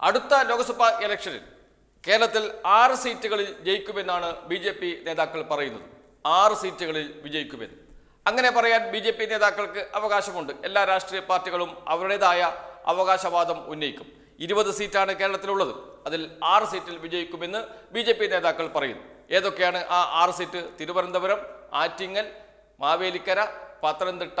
അടുത്ത ലോക്സഭാ ഇലക്ഷനിൽ കേരളത്തിൽ ആറ് സീറ്റുകളിൽ ജയിക്കുമെന്നാണ് ബി ജെ പി നേതാക്കൾ പറയുന്നത്. ആറ് സീറ്റുകളിൽ വിജയിക്കുമെന്ന്. അങ്ങനെ പറയാൻ ബി ജെ പി നേതാക്കൾക്ക് അവകാശമുണ്ട്. എല്ലാ രാഷ്ട്രീയ പാർട്ടികളും അവരുടേതായ അവകാശവാദം ഉന്നയിക്കും. ഇരുപത് സീറ്റാണ് കേരളത്തിലുള്ളത്. അതിൽ ആറ് സീറ്റിൽ വിജയിക്കുമെന്ന് ബി ജെ പി നേതാക്കൾ പറയുന്നു. ഏതൊക്കെയാണ് ആ ആറ് സീറ്റ്? തിരുവനന്തപുരം ആറ്റിങ്ങൽ മാവേലിക്കര പത്തനംതിട്ട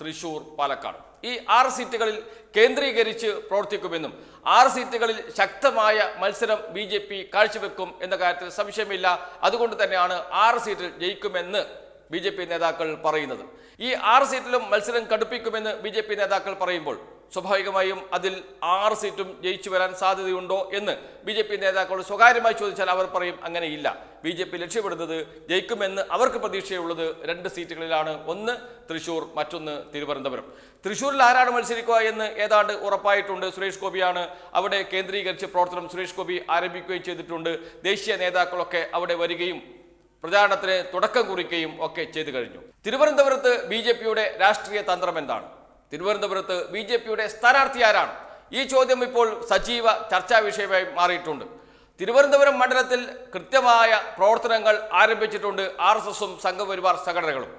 തൃശൂർ പാലക്കാട്. ഈ ആറ് സീറ്റുകളിൽ കേന്ദ്രീകരിച്ച് പ്രവർത്തിക്കുമെന്നും ആറ് സീറ്റുകളിൽ ശക്തമായ മത്സരം ബി ജെ പി കാഴ്ചവെക്കും എന്ന കാര്യത്തിൽ സംശയമില്ല. അതുകൊണ്ട് തന്നെയാണ് ആറ് സീറ്റിൽ ജയിക്കുമെന്ന് ബി നേതാക്കൾ പറയുന്നത്. ഈ ആറ് സീറ്റിലും മത്സരം കടുപ്പിക്കുമെന്ന് ബി നേതാക്കൾ പറയുമ്പോൾ സ്വാഭാവികമായും അതിൽ ആറ് സീറ്റും ജയിച്ചു വരാൻ സാധ്യതയുണ്ടോ എന്ന് ബി ജെ പി നേതാക്കളോട് സ്വകാര്യമായി ചോദിച്ചാൽ അവർ പറയും അങ്ങനെയില്ല. ബി ജെ പി ലക്ഷ്യപ്പെടുന്നത് ജയിക്കുമെന്ന് അവർക്ക് പ്രതീക്ഷയുള്ളത് രണ്ട് സീറ്റുകളിലാണ്. ഒന്ന് തൃശൂർ മറ്റൊന്ന് തിരുവനന്തപുരം. തൃശൂരിൽ ആരാണ് മത്സരിക്കുക എന്ന് ഏതാണ്ട് ഉറപ്പായിട്ടുണ്ട്. സുരേഷ് ഗോപിയാണ് അവിടെ കേന്ദ്രീകരിച്ച് പ്രവർത്തനം സുരേഷ് ഗോപി ആരംഭിക്കുകയും ചെയ്തിട്ടുണ്ട്. ദേശീയ നേതാക്കളൊക്കെ അവിടെ വരികയും പ്രചാരണത്തിന് തുടക്കം കുറിക്കുകയും ഒക്കെ ചെയ്തു കഴിഞ്ഞു. തിരുവനന്തപുരത്ത് ബി രാഷ്ട്രീയ തന്ത്രം എന്താണ്? തിരുവനന്തപുരത്ത് ബി ജെ പിയുടെ സ്ഥാനാർത്ഥി ആരാണ്? ഈ ചോദ്യം ഇപ്പോൾ സജീവ ചർച്ചാ വിഷയമായി മാറിയിട്ടുണ്ട്. തിരുവനന്തപുരം മണ്ഡലത്തിൽ കൃത്യമായ പ്രവർത്തനങ്ങൾ ആരംഭിച്ചിട്ടുണ്ട് ആർ എസ് എസും സംഘപരിവാർ സംഘടനകളും.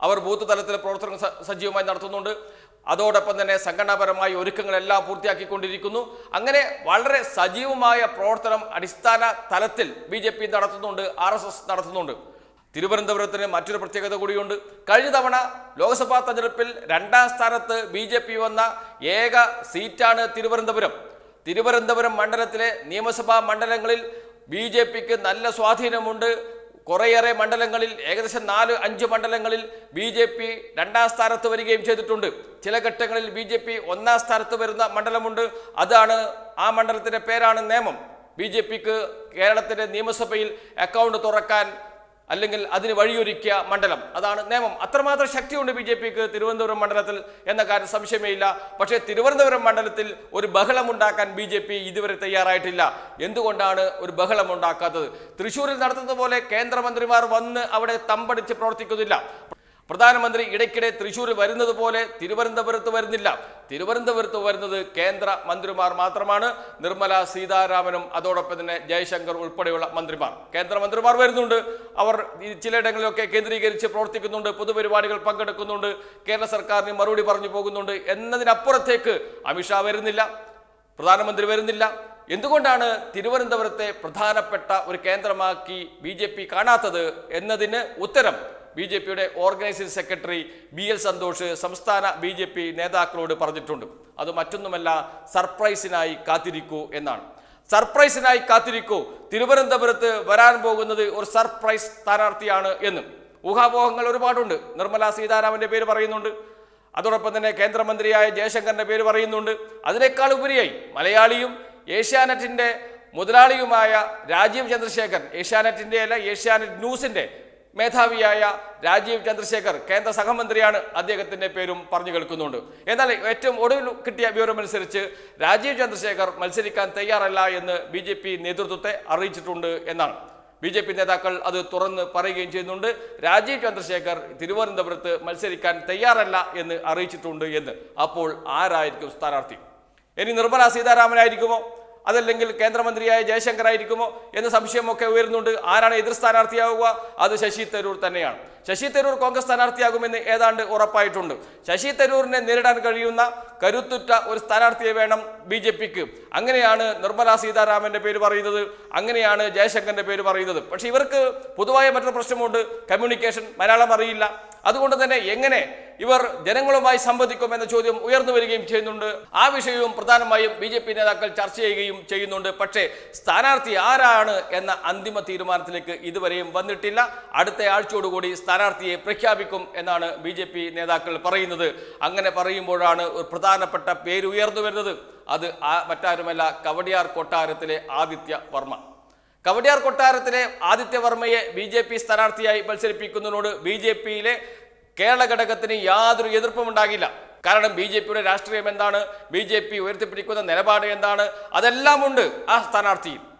അവർ ബൂത്ത് തലത്തിൽ പ്രവർത്തനങ്ങൾ സജീവമായി നടത്തുന്നുണ്ട്. അതോടൊപ്പം തന്നെ സംഘടനാപരമായ ഒരുക്കങ്ങളെല്ലാം പൂർത്തിയാക്കിക്കൊണ്ടിരിക്കുന്നു. അങ്ങനെ വളരെ സജീവമായ പ്രവർത്തനം അടിസ്ഥാന തലത്തിൽ ബി നടത്തുന്നുണ്ട് ആർ നടത്തുന്നുണ്ട്. തിരുവനന്തപുരത്തിന് മറ്റൊരു പ്രത്യേകത കൂടിയുണ്ട്. കഴിഞ്ഞ തവണ ലോക്സഭാ തെരഞ്ഞെടുപ്പിൽ രണ്ടാം സ്ഥാനത്ത് ബി ജെ പി വന്ന ഏക സീറ്റാണ് തിരുവനന്തപുരം. തിരുവനന്തപുരം മണ്ഡലത്തിലെ നിയമസഭാ മണ്ഡലങ്ങളിൽ ബി ജെ പിക്ക് നല്ല സ്വാധീനമുണ്ട്. കുറേയേറെ മണ്ഡലങ്ങളിൽ ഏകദേശം നാല് അഞ്ച് മണ്ഡലങ്ങളിൽ ബി ജെ പി രണ്ടാം സ്ഥാനത്ത് വരികയും ചെയ്തിട്ടുണ്ട്. ചില ഘട്ടങ്ങളിൽ ബി ജെ പി ഒന്നാം സ്ഥാനത്ത് വരുന്ന മണ്ഡലമുണ്ട്. അതാണ് ആ മണ്ഡലത്തിന്റെ പേരാണ് നേമം ബി ജെ പിക്ക് കേരളത്തിന്റെ നിയമസഭയിൽ അക്കൗണ്ട് തുറക്കാൻ അല്ലെങ്കിൽ അതിന് വഴിയൊരുക്കിയ മണ്ഡലം. അതാണ് നിയമം. അത്രമാത്രം ശക്തിയുണ്ട് ബി ജെ പിക്ക് തിരുവനന്തപുരം മണ്ഡലത്തിൽ എന്ന കാര്യം സംശയമേ ഇല്ല പക്ഷേ തിരുവനന്തപുരം മണ്ഡലത്തിൽ ഒരു ബഹളമുണ്ടാക്കാൻ ബി ജെ പി ഇതുവരെ തയ്യാറായിട്ടില്ല. എന്തുകൊണ്ടാണ് ഒരു ബഹളം ഉണ്ടാക്കാത്തത് തൃശ്ശൂരിൽ നടത്തുന്നത് പോലെ കേന്ദ്രമന്ത്രിമാർ വന്ന് അവിടെ തമ്പടിച്ച് പ്രവർത്തിക്കുന്നില്ല. പ്രധാനമന്ത്രി ഇടയ്ക്കിടെ തൃശ്ശൂർ വരുന്നത് പോലെ തിരുവനന്തപുരത്ത് വരുന്നില്ല. തിരുവനന്തപുരത്ത് വരുന്നത് കേന്ദ്ര മന്ത്രിമാർ മാത്രമാണ്. നിർമ്മല സീതാരാമനും അതോടൊപ്പം തന്നെ ജയശങ്കർ ഉൾപ്പെടെയുള്ള മന്ത്രിമാർ. കേന്ദ്രമന്ത്രിമാർ വരുന്നുണ്ട്. അവർ ചിലയിടങ്ങളിലൊക്കെ കേന്ദ്രീകരിച്ച് പ്രവർത്തിക്കുന്നുണ്ട്. പൊതുപരിപാടികൾ പങ്കെടുക്കുന്നുണ്ട്. കേരള സർക്കാരിന് മറുപടി പറഞ്ഞു പോകുന്നുണ്ട് എന്നതിനപ്പുറത്തേക്ക് അമിത്ഷാ വരുന്നില്ല. പ്രധാനമന്ത്രി വരുന്നില്ല. എന്തുകൊണ്ടാണ് തിരുവനന്തപുരത്തെ പ്രധാനപ്പെട്ട ഒരു കേന്ദ്രമാക്കി ബി കാണാത്തത് എന്നതിന് ഉത്തരം ബി ജെ പിയുടെ organizing secretary B L Santhosh സംസ്ഥാന ബി ജെ പി നേതാക്കളോട് പറഞ്ഞിട്ടുണ്ട്. അത് മറ്റൊന്നുമല്ല സർപ്രൈസിനായി കാത്തിരിക്കൂ എന്നാണ്. സർപ്രൈസിനായി കാത്തിരിക്കൂ. തിരുവനന്തപുരത്ത് വരാൻ പോകുന്നത് ഒരു സർപ്രൈസ് സ്ഥാനാർത്ഥിയാണ് എന്ന്. ഊഹാപോഹങ്ങൾ ഒരുപാടുണ്ട്. നിർമ്മല സീതാരാമന്റെ പേര് പറയുന്നുണ്ട്. അതോടൊപ്പം തന്നെ കേന്ദ്രമന്ത്രിയായ ജയശങ്കറിന്റെ പേര് പറയുന്നുണ്ട്. അതിനേക്കാൾ ഉപരിയായി മലയാളിയും ഏഷ്യാനെറ്റിന്റെ മുതലാളിയുമായ രാജീവ് ചന്ദ്രശേഖർ ഏഷ്യാനെറ്റിന്റെ അല്ല ഏഷ്യാനെറ്റ് ന്യൂസിന്റെ മേധാവിയായ രാജീവ് ചന്ദ്രശേഖർ കേന്ദ്ര സഹമന്ത്രിയാണ് അദ്ദേഹത്തിന്റെ പേരും പറഞ്ഞു കേൾക്കുന്നുണ്ട്. എന്നാൽ ഏറ്റവും ഒടുവിൽ കിട്ടിയ വിവരമനുസരിച്ച് രാജീവ് ചന്ദ്രശേഖർ മത്സരിക്കാൻ തയ്യാറല്ല എന്ന് ബി ജെ പി നേതൃത്വത്തെ അറിയിച്ചിട്ടുണ്ട് എന്നാണ്. ബി ജെ പി നേതാക്കൾ അത് തുറന്ന് പറയുകയും ചെയ്യുന്നുണ്ട്. രാജീവ് ചന്ദ്രശേഖർ തിരുവനന്തപുരത്ത് മത്സരിക്കാൻ തയ്യാറല്ല എന്ന് അറിയിച്ചിട്ടുണ്ട് എന്ന്. അപ്പോൾ ആരായിരിക്കും സ്ഥാനാർത്ഥി? ഇനി നിർമ്മല സീതാരാമനായിരിക്കുമോ അതല്ലെങ്കിൽ കേന്ദ്രമന്ത്രിയായ ജയശങ്കർ ആയിരിക്കുമോ എന്ന സംശയമൊക്കെ ഉയരുന്നുണ്ട്. ആരാണ് എതിർ സ്ഥാനാർത്ഥിയാവുക? അത് ശശി തരൂർ തന്നെയാണ്. ശശി തരൂർ കോൺഗ്രസ് സ്ഥാനാർത്ഥിയാകുമെന്ന് ഏതാണ്ട് ഉറപ്പായിട്ടുണ്ട്. ശശി തരൂരിനെ നേരിടാൻ കഴിയുന്ന കരുത്തുറ്റ ഒരു സ്ഥാനാർത്ഥിയെ വേണം ബി ജെ പിക്ക്. അങ്ങനെയാണ് നിർമ്മല സീതാരാമന്റെ പേര് പറയുന്നത്. അങ്ങനെയാണ് ജയശങ്കറിന്റെ പേര് പറയുന്നത്. പക്ഷെ ഇവർക്ക് പൊതുവായ മറ്റൊരു പ്രശ്നമുണ്ട്. കമ്മ്യൂണിക്കേഷൻ. മലയാളം അറിയില്ല. അതുകൊണ്ട് തന്നെ എങ്ങനെ ഇവർ ജനങ്ങളുമായി സംവദിക്കുമെന്ന ചോദ്യം ഉയർന്നു വരികയും ചെയ്യുന്നുണ്ട്. ആ വിഷയവും പ്രധാനമായും ബി ജെ പി നേതാക്കൾ ചർച്ച ചെയ്യുകയും ചെയ്യുന്നുണ്ട്. പക്ഷേ സ്ഥാനാർത്ഥി ആരാണ് എന്ന അന്തിമ തീരുമാനത്തിലേക്ക് ഇതുവരെയും വന്നിട്ടില്ല. അടുത്ത ആഴ്ചയോടുകൂടി സ്ഥാനാർത്ഥിയെ പ്രഖ്യാപിക്കും എന്നാണ് ബി ജെ പി നേതാക്കൾ പറയുന്നത്. അങ്ങനെ പറയുമ്പോഴാണ് ഒരു പ്രധാനപ്പെട്ട പേര് ഉയർന്നു വരുന്നത്. അത് മറ്റാരുമല്ല കവടിയാർ കൊട്ടാരത്തിലെ ആദിത്യ വർമ്മ. കവടിയാർ കൊട്ടാരത്തിലെ ആദിത്യവർമ്മയെ ബി ജെ പി സ്ഥാനാർത്ഥിയായി മത്സരിപ്പിക്കുന്നതിനോട് ബി ജെ പിയിലെ കേരള ഘടകത്തിന് യാതൊരു എതിർപ്പും ഉണ്ടാകില്ല. കാരണം ബി ജെ പിയുടെ രാഷ്ട്രീയം എന്താണ്? ബി ജെ പി ഉയർത്തിപ്പിടിക്കുന്ന നിലപാട് എന്താണ്? അതെല്ലാം ഉണ്ട് ആ സ്ഥാനാർത്ഥിയിൽ.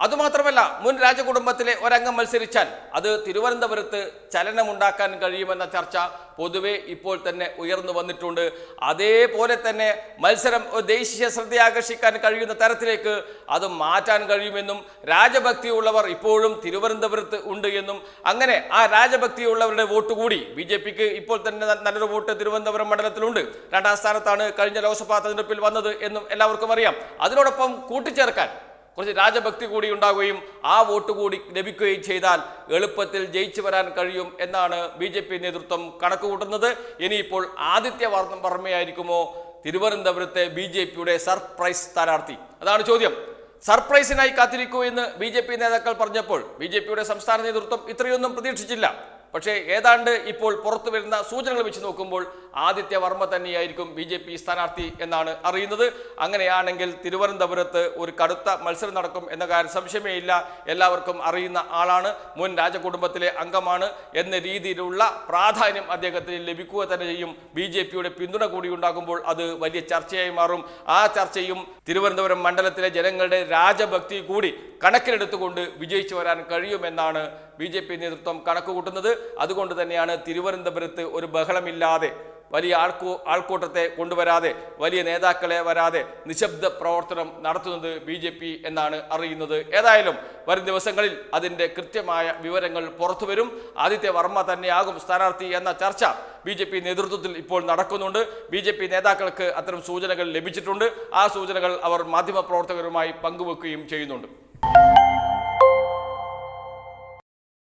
അതുമാത്രമല്ല മുൻ രാജകുടുംബത്തിലെ ഒരംഗം മത്സരിച്ചാൽ അത് തിരുവനന്തപുരത്ത് ചലനമുണ്ടാക്കാൻ കഴിയുമെന്ന ചർച്ച പൊതുവെ ഇപ്പോൾ തന്നെ ഉയർന്നു വന്നിട്ടുണ്ട്. അതേപോലെ തന്നെ മത്സരം ദേശീയ ശ്രദ്ധ ആകർഷിക്കാൻ കഴിയുന്ന തരത്തിലേക്ക് അത് മാറ്റാൻ കഴിയുമെന്നും രാജഭക്തിയുള്ളവർ ഇപ്പോഴും തിരുവനന്തപുരത്ത് ഉണ്ട് എന്നും അങ്ങനെ ആ രാജഭക്തിയുള്ളവരുടെ വോട്ട് കൂടി ബി ജെ പിക്ക് ഇപ്പോൾ തന്നെ നല്ലൊരു വോട്ട് തിരുവനന്തപുരം മണ്ഡലത്തിലുണ്ട്. രണ്ടാം സ്ഥാനത്താണ് കഴിഞ്ഞ ലോക്സഭാ തെരഞ്ഞെടുപ്പിൽ വന്നത് എന്നും എല്ലാവർക്കും അറിയാം. അതിനോടൊപ്പം കൂട്ടിച്ചേർക്കാൻ കുറച്ച് രാജഭക്തി കൂടി ഉണ്ടാവുകയും ആ വോട്ട് കൂടി ലഭിക്കുകയും ചെയ്താൽ എളുപ്പത്തിൽ ജയിച്ചു വരാൻ കഴിയും എന്നാണ് ബി ജെ പി നേതൃത്വം കണക്ക് കൂട്ടുന്നത് ഇനിയിപ്പോൾ ആദിത്യ വാർത്ത വർമ്മയായിരിക്കുമോ? തിരുവനന്തപുരത്തെ ബി ജെ പിയുടെ സർപ്രൈസ് സ്ഥാനാർത്ഥി. അതാണ് ചോദ്യം. സർപ്രൈസിനായി കാത്തിരിക്കൂ എന്ന് ബി ജെ പി നേതാക്കൾ പറഞ്ഞപ്പോൾ ബി ജെ പിയുടെ സംസ്ഥാന നേതൃത്വം ഇത്രയൊന്നും പ്രതീക്ഷിച്ചില്ല. പക്ഷേ ഏതാണ്ട് ഇപ്പോൾ പുറത്തു വരുന്ന സൂചനകൾ വെച്ച് നോക്കുമ്പോൾ ആദിത്യ വർമ്മ തന്നെയായിരിക്കും ബി ജെ പി സ്ഥാനാർത്ഥി എന്നാണ് അറിയുന്നത്. അങ്ങനെയാണെങ്കിൽ തിരുവനന്തപുരത്ത് ഒരു കടുത്ത മത്സരം നടക്കും എന്ന കാര്യം സംശയമേ ഇല്ല. എല്ലാവർക്കും അറിയുന്ന ആളാണ്. മുൻ രാജകുടുംബത്തിലെ അംഗമാണ് എന്ന രീതിയിലുള്ള പ്രാധാന്യം അദ്ദേഹത്തിന് ലഭിക്കുക തന്നെ ചെയ്യും. ബി ജെ പിയുടെ പിന്തുണ കൂടി ഉണ്ടാകുമ്പോൾ അത് വലിയ ചർച്ചയായി മാറും. ആ ചർച്ചയും തിരുവനന്തപുരം മണ്ഡലത്തിലെ ജനങ്ങളുടെ രാജഭക്തി കൂടി കണക്കിലെടുത്തുകൊണ്ട് വിജയിച്ചു വരാൻ കഴിയുമെന്നാണ് ബി ജെ പി നേതൃത്വം കണക്ക് കൂട്ടുന്നത് അതുകൊണ്ട് തന്നെയാണ് തിരുവനന്തപുരത്ത് ഒരു ബഹളമില്ലാതെ വലിയ ആൾക്കൂ ആൾക്കൂട്ടത്തെ കൊണ്ടുവരാതെ വലിയ നേതാക്കളെ വരാതെ നിശബ്ദ പ്രവർത്തനം നടത്തുന്നത് ബി ജെ പി എന്നാണ് അറിയുന്നത്. ഏതായാലും വരും ദിവസങ്ങളിൽ അതിന്റെ കൃത്യമായ വിവരങ്ങൾ പുറത്തു വരും. ആദിത്യ വർമ്മ തന്നെയാകും സ്ഥാനാർത്ഥി എന്ന ചർച്ച ബി ജെ പി നേതൃത്വത്തിൽ ഇപ്പോൾ നടക്കുന്നുണ്ട്. ബി ജെ പി നേതാക്കൾക്ക് അത്തരം സൂചനകൾ ലഭിച്ചിട്ടുണ്ട്. ആ സൂചനകൾ അവർ മാധ്യമപ്രവർത്തകരുമായി പങ്കുവെക്കുകയും ചെയ്യുന്നുണ്ട്.